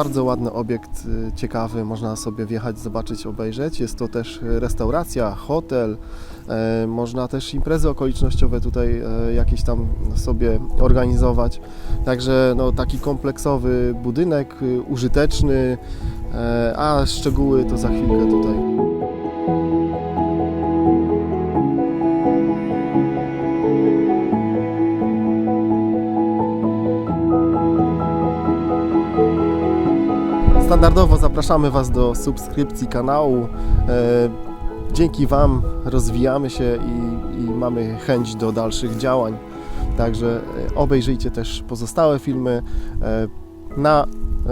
bardzo ładny obiekt, y, ciekawy, można sobie wjechać, zobaczyć, obejrzeć. Jest to też restauracja, hotel, e, można też imprezy okolicznościowe tutaj e, jakieś tam sobie organizować. Także no, taki kompleksowy budynek, y, użyteczny, e, a szczegóły to za chwilkę tutaj. Standardowo zapraszamy Was do subskrypcji kanału. E, Dzięki Wam rozwijamy się i, i mamy chęć do dalszych działań. Także e, obejrzyjcie też pozostałe filmy. E, Na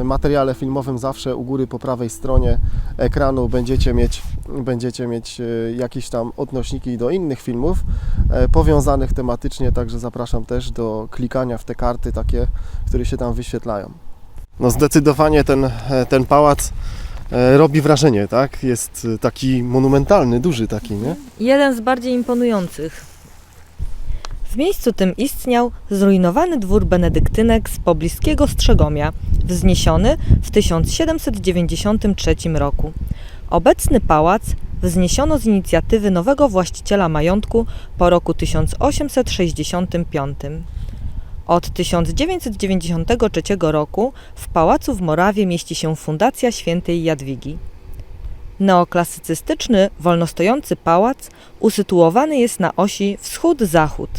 materiale filmowym zawsze u góry po prawej stronie ekranu będziecie mieć, będziecie mieć jakieś tam odnośniki do innych filmów powiązanych tematycznie, także zapraszam też do klikania w te karty takie, które się tam wyświetlają. No zdecydowanie ten, ten pałac e, robi wrażenie, tak? Jest e, taki monumentalny, duży taki, nie? Jeden z bardziej imponujących. W miejscu tym istniał zrujnowany dwór benedyktynek z pobliskiego Strzegomia, wzniesiony w 1793 roku. Obecny pałac wzniesiono z inicjatywy nowego właściciela majątku po roku 1865. Od 1993 roku w pałacu w Morawie mieści się Fundacja Świętej Jadwigi. Neoklasycystyczny, wolnostojący pałac usytuowany jest na osi wschód-zachód.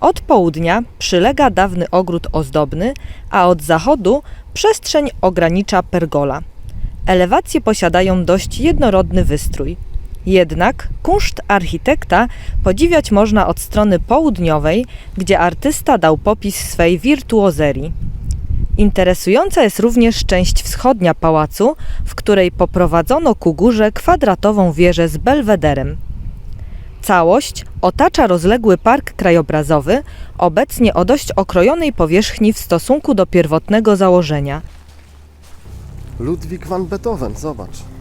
Od południa przylega dawny ogród ozdobny, a od zachodu przestrzeń ogranicza pergola. Elewacje posiadają dość jednorodny wystrój. Jednak kunszt architekta podziwiać można od strony południowej, gdzie artysta dał popis swej wirtuozerii. Interesująca jest również część wschodnia pałacu, w której poprowadzono ku górze kwadratową wieżę z belwederem. Całość otacza rozległy park krajobrazowy, obecnie o dość okrojonej powierzchni w stosunku do pierwotnego założenia. Ludwik van Beethoven, zobacz.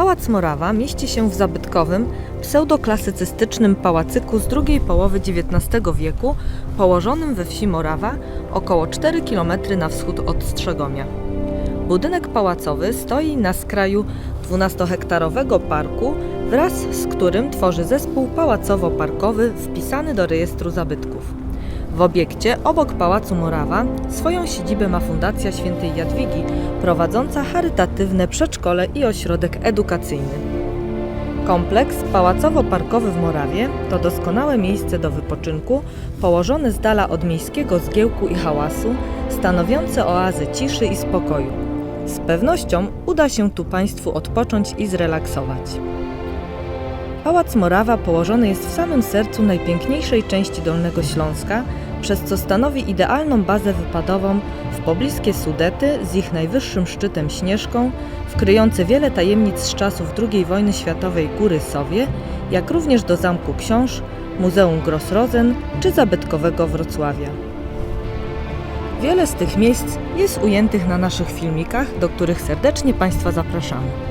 Pałac Morawa mieści się w zabytkowym, pseudoklasycystycznym pałacyku z drugiej połowy XIX wieku, położonym we wsi Morawa, około 4 km na wschód od Strzegomia. Budynek pałacowy stoi na skraju 12-hektarowego parku, wraz z którym tworzy zespół pałacowo-parkowy wpisany do rejestru zabytków. W obiekcie obok Pałacu Morawa swoją siedzibę ma Fundacja Świętej Jadwigi, prowadząca charytatywne przedszkole i ośrodek edukacyjny. Kompleks pałacowo-parkowy w Morawie to doskonałe miejsce do wypoczynku, położone z dala od miejskiego zgiełku i hałasu, stanowiące oazę ciszy i spokoju. Z pewnością uda się tu Państwu odpocząć i zrelaksować. Pałac Morawa położony jest w samym sercu najpiękniejszej części Dolnego Śląska, przez co stanowi idealną bazę wypadową w pobliskie Sudety z ich najwyższym szczytem Śnieżką, w kryjące wiele tajemnic z czasów II wojny światowej Góry Sowie, jak również do Zamku Książ, Muzeum Grossrosen czy zabytkowego Wrocławia. Wiele z tych miejsc jest ujętych na naszych filmikach, do których serdecznie Państwa zapraszamy.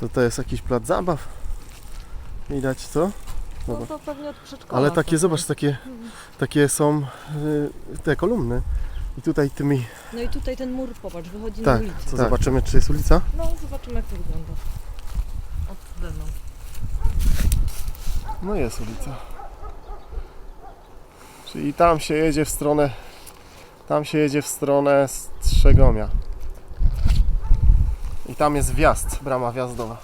To to jest jakiś plac zabaw. Widać co? No Zobacz. to pewnie od przedszkola. Ale takie, zobacz, takie, takie są y, te kolumny. I tutaj tymi. No i tutaj ten mur, popatrz, wychodzi Tak, na ulicę. co zobaczymy, czy jest ulica? No, zobaczymy jak to wygląda. Od zewnątrz. No jest ulica. Czyli tam się jedzie w stronę. Tam się jedzie w stronę Strzegomia. Tam jest wjazd, brama wjazdowa.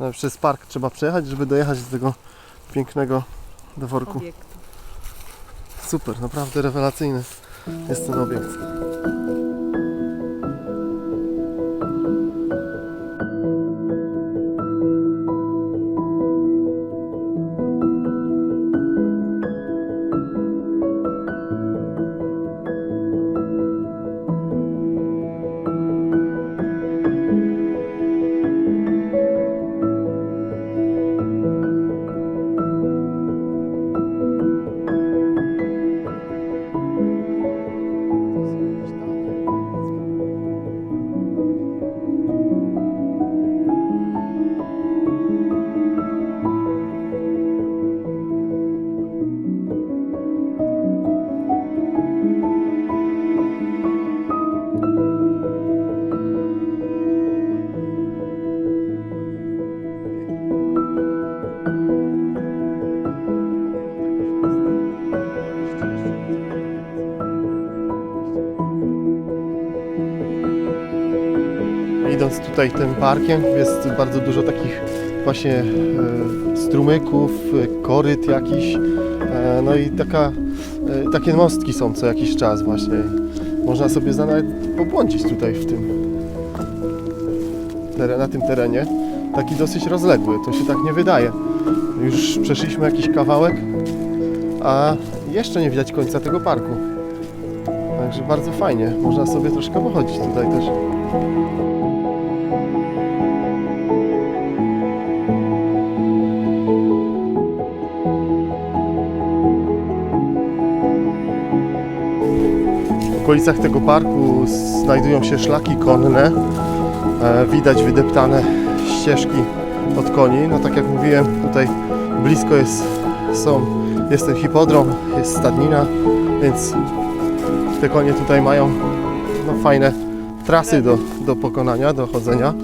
No, przez park trzeba przejechać, żeby dojechać do tego pięknego dworku. Obiektu. Super, naprawdę rewelacyjny jest ten obiekt. Idąc tutaj tym parkiem jest bardzo dużo takich właśnie e, strumyków, e, koryt jakiś, e, no i taka, takie mostki są co jakiś czas właśnie. Można sobie nawet pobłądzić tutaj w tym, na tym terenie. Taki dosyć rozległy, to się tak nie wydaje. Już przeszliśmy jakiś kawałek, a jeszcze nie widać końca tego parku. Także bardzo fajnie, można sobie troszkę pochodzić tutaj też. Okolicach tego parku znajdują się szlaki konne. E, widać wydeptane ścieżki od koni. No tak jak mówiłem, tutaj blisko jest, są, jest ten hipodrom, jest stadnina, więc te konie tutaj mają no, fajne trasy do, do pokonania, do chodzenia.